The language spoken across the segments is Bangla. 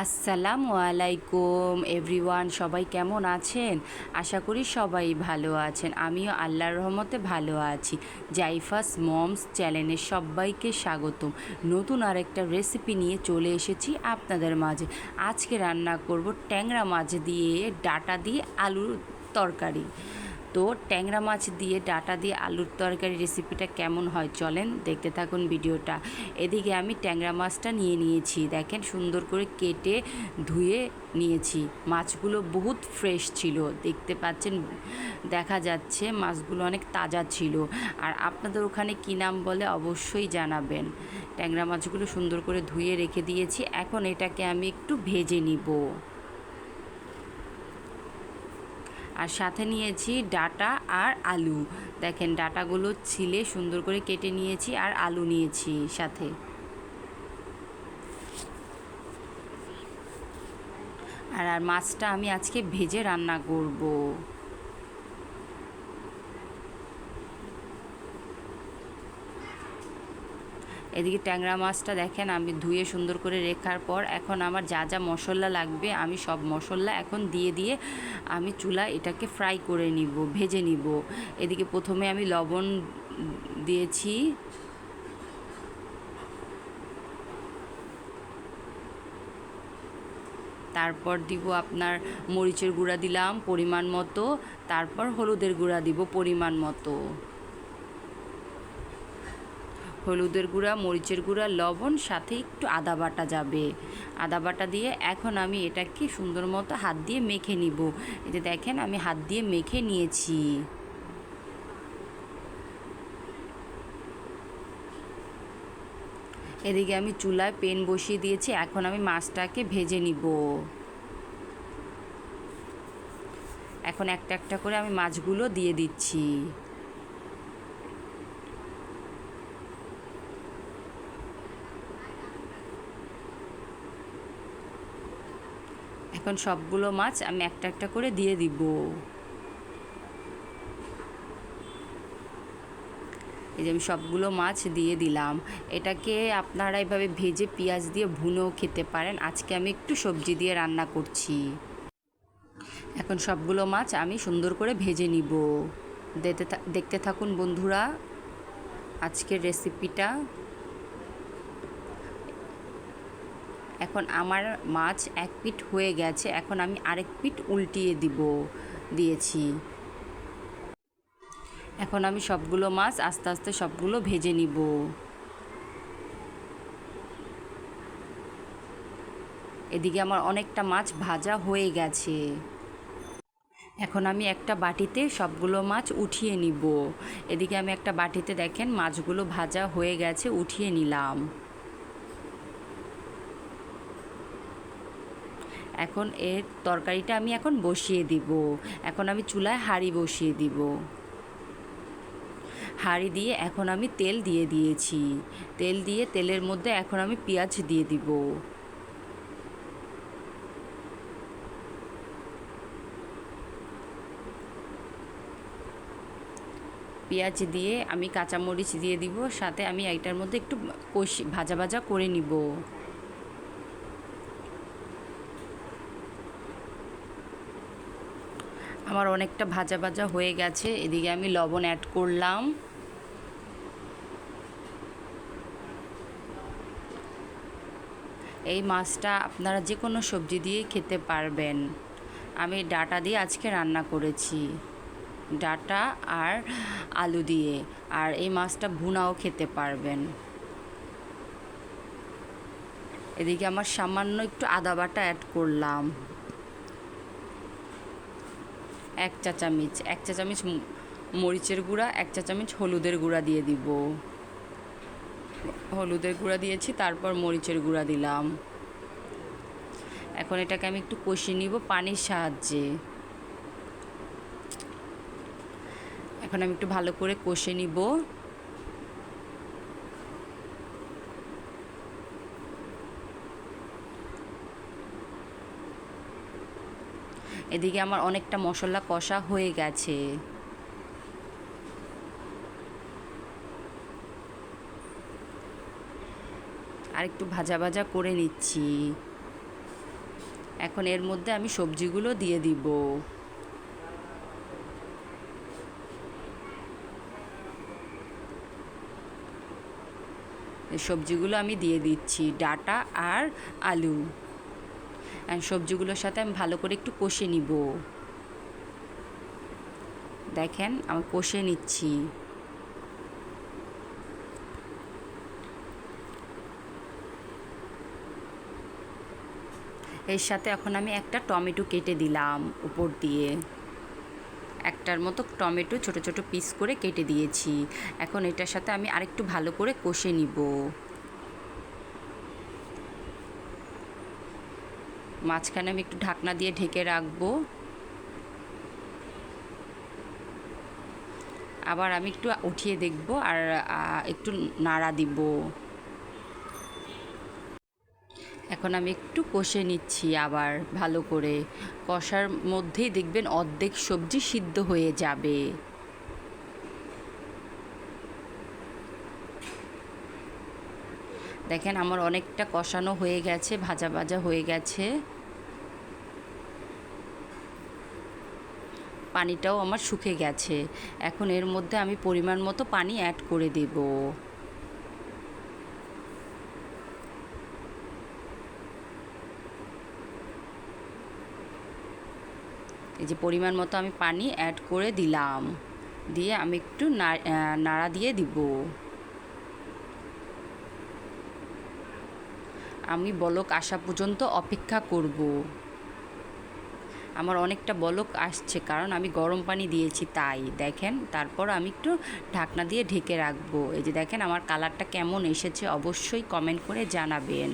আসসালামু আলাইকুম এভরিওয়ান সবাই কেমন আছেন? আশা করি সবাই ভালো আছেন। আমিও আল্লাহর রহমতে ভালো আছি। জাইফাস মমস চ্যানেলে সবাইকে স্বাগতম। নতুন আরেকটা রেসিপি নিয়ে চলে এসেছি আপনাদের মাঝে। আজকে রান্না করব ট্যাংরা মাছ দিয়ে ডাটা দিয়ে আলুর তরকারি। তো ট্যাংরা মাছ দিয়ে, ডাটা দিয়ে আলুর তরকারি রেসিপিটা কেমন হয় চলেন দেখতে থাকুন ভিডিওটা। এদিকে আমি ট্যাংরা মাছটা নিয়ে নিয়েছি, দেখেন সুন্দর করে কেটে ধুয়ে নিয়েছি। মাছগুলো বহুত ফ্রেশ ছিল, দেখতে পাচ্ছেন, দেখা যাচ্ছে মাছগুলো অনেক তাজা ছিল। আর আপনাদের ওখানে কী নাম বলে অবশ্যই জানাবেন। ট্যাংরা মাছগুলো সুন্দর করে ধুয়ে রেখে দিয়েছি, এখন এটাকে আমি একটু ভেজে নিব। আর সাথে নিয়েছি ডাটা আর আলু। দেখেন, ডাটাগুলো ছিলে সুন্দর করে কেটে নিয়েছি আর আলু নিয়েছি সাথে। আর আর মাছটা আমি আজকে ভেজে রান্না করব। এদিকে ট্যাংরা মাছটা দেখেন, আমি ধুয়ে সুন্দর করে রেখার পর এখন আমার যা যা মশলা লাগবে, আমি সব মশলা এখন দিয়ে দিয়ে আমি চুলা এটাকে ফ্রাই করে নিব, ভেজে নিব। এদিকে প্রথমে আমি লবণ দিয়েছি। তারপর দিব আপনার মরিচের গুঁড়া দিলাম পরিমাণ মতো, তারপর হলুদের গুঁড়া দিব পরিমাণ মতো। হলুদের গুঁড়া, মরিচের গুঁড়া, লবণ, সাথে একটু আদা বাটা যাবে। আদা বাটা দিয়ে এখন আমি এটাকে সুন্দর মতো হাত দিয়ে মেখে নিব। এতে দেখেন, আমি হাত দিয়ে মেখে নিয়েছি। এদিকে আমি চুলায় পেন বসিয়ে দিয়েছি, এখন আমি মাছটাকে ভেজে নিব। এখন একটা একটা করে আমি মাছগুলো দিয়ে দিচ্ছি। এখন সবগুলো মাছ আমি একটা একটা করে দিয়ে দিব। এই যে আমি সবগুলো মাছ দিয়ে দিলাম। এটাকে আপনারা এভাবে ভেজে পেঁয়াজ দিয়ে ভুনেও খেতে পারেন। আজকে আমি একটু সবজি দিয়ে রান্না করছি। এখন সবগুলো মাছ আমি সুন্দর করে ভেজে নিব। দেখতে থাকুন বন্ধুরা, আজকের রেসিপিটা এখন আমার মাছ এক পিঠ হয়ে গেছে, এখন আমি আরেক পিঠ উল্টিয়ে দিব, দিয়েছি। এখন আমি সবগুলো মাছ আস্তে আস্তে সবগুলো ভেজে নিব। এদিকে আমার অনেকটা মাছ ভাজা হয়ে গেছে। এখন আমি একটা বাটিতে সবগুলো মাছ উঠিয়ে নিব। এদিকে আমি একটা বাটিতে দেখেন মাছগুলো ভাজা হয়ে গেছে, উঠিয়ে নিলাম। এখন এর তরকারিটা আমি এখন বসিয়ে দিব। এখন আমি চুলায় হাঁড়ি বসিয়ে দিব। হাঁড়ি দিয়ে এখন আমি তেল দিয়ে দিয়েছি। তেল দিয়ে তেলের মধ্যে এখন আমি পেঁয়াজ দিয়ে দিব। পেঁয়াজ দিয়ে আমি কাঁচামরিচ দিয়ে দিব, সাথে আমি এইটার মধ্যে একটু কষি, ভাজা ভাজা করে নিব। আমার অনেকটা ভাজা ভাজা হয়ে গেছে। এদিকে আমি লবণ অ্যাড করলাম। এই মাছটা আপনারা যে কোনো সবজি দিয়ে খেতে পারবেন। আমি ডাটা দিয়ে আজকে রান্না করেছি। ডাটা আর আলু দিয়ে। আর এই মাছটা ভুনাও খেতে পারবেন। এদিকে আমার সামান্য একটু আদা বাটা অ্যাড করলাম। এক চা চামচ এক চা চামচ মরিচের গুঁড়া, এক চা চামচ হলুদের গুঁড়া দিয়ে দিব। হলুদের গুঁড়া দিয়েছি, তারপর মরিচের গুঁড়া দিলাম। এখন এটাকে আমি একটু কষিয়ে নিব পানির সাহায্যে। এখন আমি একটু ভালো করে কষে নিব। এদিকে আমার অনেকটা মশলা কষা হয়ে গেছে। আর একটু ভাজা ভাজা করে নিচ্ছি। এখন এর মধ্যে আমি সবজিগুলো দিয়ে দিব। সবজিগুলো আমি দিয়ে দিচ্ছি, ডাটা আর আলু। সবজিগুলোর সাথে আমি ভালো করে একটু কষে নিব। দেখেন, আমি কষে নিচ্ছি। এর সাথে এখন আমি একটা টমেটো কেটে দিলাম উপর দিয়ে। একটার মতো টমেটো ছোট ছোট পিস করে কেটে দিয়েছি। এখন এটার সাথে আমি আরেকটু ভালো করে কষে নিব। মাঝখানে আমি একটু ঢাকনা দিয়ে ঢেকে রাখব। আবার আমি একটু উঠিয়ে দেখব আর একটু নাড়া দিব। এখন আমি একটু কষে নিচ্ছি আবার ভালো করে। কষার মধ্যেই দেখবেন অর্ধেক সবজি সিদ্ধ হয়ে যাবে। দেখেন আমার অনেকটা কষানো হয়ে গেছে, ভাজা ভাজা হয়ে গেছে। পানিটাও আমার শুকে গেছে। এখন এর মধ্যে আমি পরিমাণ মতো পানি অ্যাড করে দেব। এই যে পরিমাণ মতো আমি পানি অ্যাড করে দিলাম। দিয়ে আমি একটু নাড়া দিয়ে দিব। আমি বলক আসা পর্যন্ত অপেক্ষা করব। আমার অনেকটা বলক আসছে কারণ আমি গরম পানি দিয়েছি তাই। দেখেন, তারপর আমি একটু ঢাকনা দিয়ে ঢেকে রাখব। এই যে দেখেন, আমার কালারটা কেমন এসেছে অবশ্যই কমেন্ট করে জানাবেন।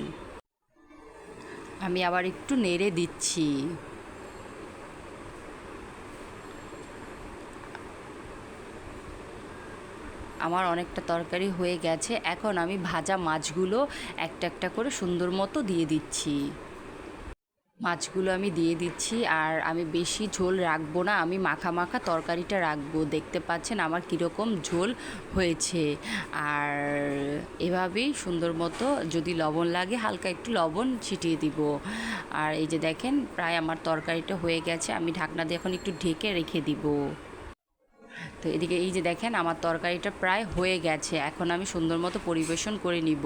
আমি আবার একটু নেড়ে দিচ্ছি। আমার অনেকটা তরকারি হয়ে গেছে। এখন আমি ভাজা মাছগুলো একটা একটা করে সুন্দর মতো দিয়ে দিচ্ছি। মাছগুলো আমি দিয়ে দিচ্ছি আর আমি বেশি ঝোল রাখব না, আমি মাখা মাখা তরকারিটা রাখব। দেখতে পাচ্ছেন আমার কীরকম ঝোল হয়েছে। আর এভাবেই সুন্দর মতো যদি লবণ লাগে, হালকা একটু লবণ ছিটিয়ে দিব। আর এই যে দেখেন, প্রায় আমার তরকারিটা হয়ে গেছে, আমি ঢাকনা দিয়ে এখন একটু ঢেকে রেখে দিব। তো এদিকে এই যে দেখেন, আমার তরকারিটা প্রায় হয়ে গেছে। এখন আমি সুন্দর মতো পরিবেশন করে নিব।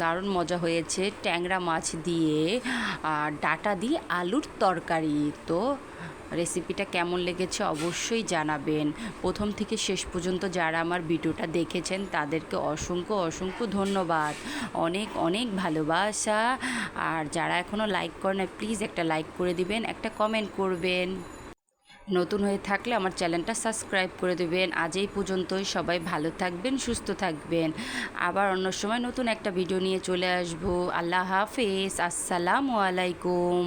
দারুণ মজা হয়েছে ট্যাংরা মাছ দিয়ে আর ডাটা দিয়ে আলুর তরকারি। তো রেসিপিটা কেমন লেগেছে অবশ্যই জানাবেন। প্রথম থেকে শেষ পর্যন্ত যারা আমার ভিডিওটা দেখেছেন, তাদেরকে অসংখ্য অসংখ্য ধন্যবাদ। অনেক অনেক ভালোবাসা। আর যারা এখনও লাইক করেন প্লিজ একটা লাইক করে দিবেন, একটা কমেন্ট করবেন। নতুন হয়ে থাকলে আমার চ্যানেলটা সাবস্ক্রাইব করে দেবেন। আজ এই পর্যন্তই। সবাই ভালো থাকবেন, সুস্থ থাকবেন। আবার অন্য সময় নতুন একটা ভিডিও নিয়ে চলে আসব। আল্লাহ হাফেজ। আসসালামু আলাইকুম।